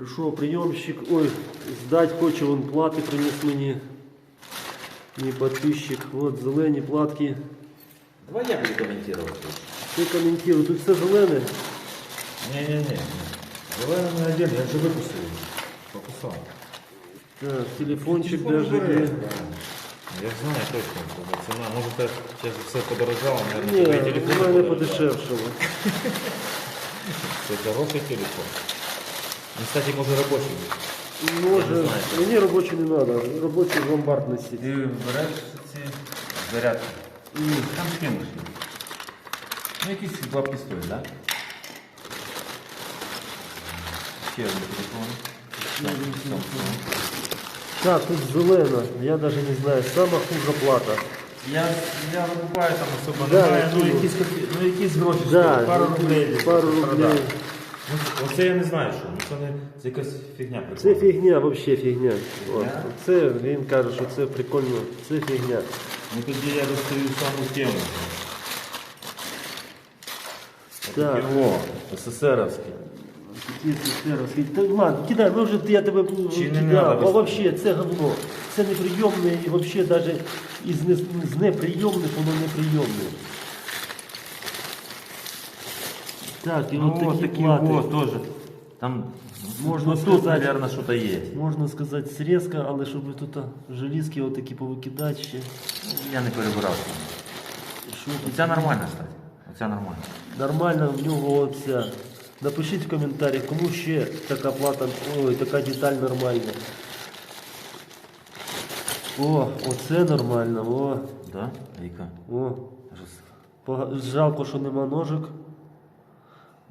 Прийшов прийомщик. Ой, здать хоче, вон плати приніс мені. Мій підписчик. От зелені платки. Давай я буду комментировать. Ти коментуй, тут все зелене. Не-не-не. Давай на отдельно, я же выпустил. Покусал. Так, телефончик Телефон даже убери. є. Я знаю точно, что цена. Может, это сейчас все подорожало, наверное, Ні, твои у телефоны мене подорожали. подешевшало. Это хороший телефон. Ну, кстати, может рабочий. Може, Я не знаю. мені робочий не треба, робочий в ломбард носити. Ти береш ці зарядки. Ні. Там з ким вийшли? Ну, якісь два пістолі, так? Ще один телефон. Так, тут зелена, я навіть не знаю, сама хужа плата. Я, я викупаю там особо Да, немає, я ну чую. якісь, копі- ну, якісь гроші, Да, стоять, пару рублей. Пару десь рублей. Ну, Оце я не знаю, що. Ну, це, не, це якась фігня Це прикольна. фігня, взагалі фігня. От. Це він каже, що це прикольно, це фігня. Ну тоді я достаю саму тему. Так. О, СССРовський. Такі цукерки. Та ладно, кидай, ми вже я тебе Чи не кидав. надо А взагалі це говно. Це неприйомне і взагалі навіть із не, з неприйомних воно неприйомне. Так, і Ну, от такі вот такие плати. вот тоже. Там, Можно ну, тут, сказать- наверное, что-то есть. Можна сказати срезка, але щоб тут желізки отакі повикидати ще. Я не перебирав. Що І ця нормальна, кстати. Оця нормальна. Нормально в нього оця. Напишіть в коментарях, кому ще така плата, ой, така деталь нормальна. О, оце нормально, о, Да? Яка? о. Жалко, що нема ножик.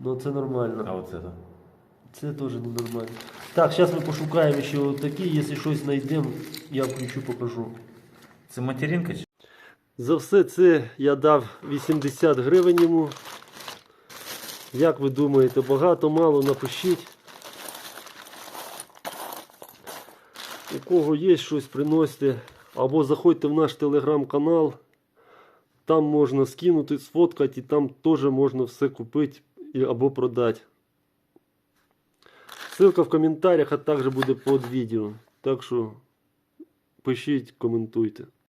Ну це А нормально. оце то? Це теж не нормально. Так, зараз ми пошукаємо ще такі, якщо щось знайдемо, я включу, покажу. Це материнка чи? За все це я дав 80 гривень йому. Як ви думаєте, багато, мало напишіть. У кого є щось, приносьте. Або заходьте в наш телеграм-канал. Там можна скинути, сфоткати, і там теж можна все купити і- або продати. Ссылка в коментарях, а також буде під відео. Так що пишіть, коментуйте.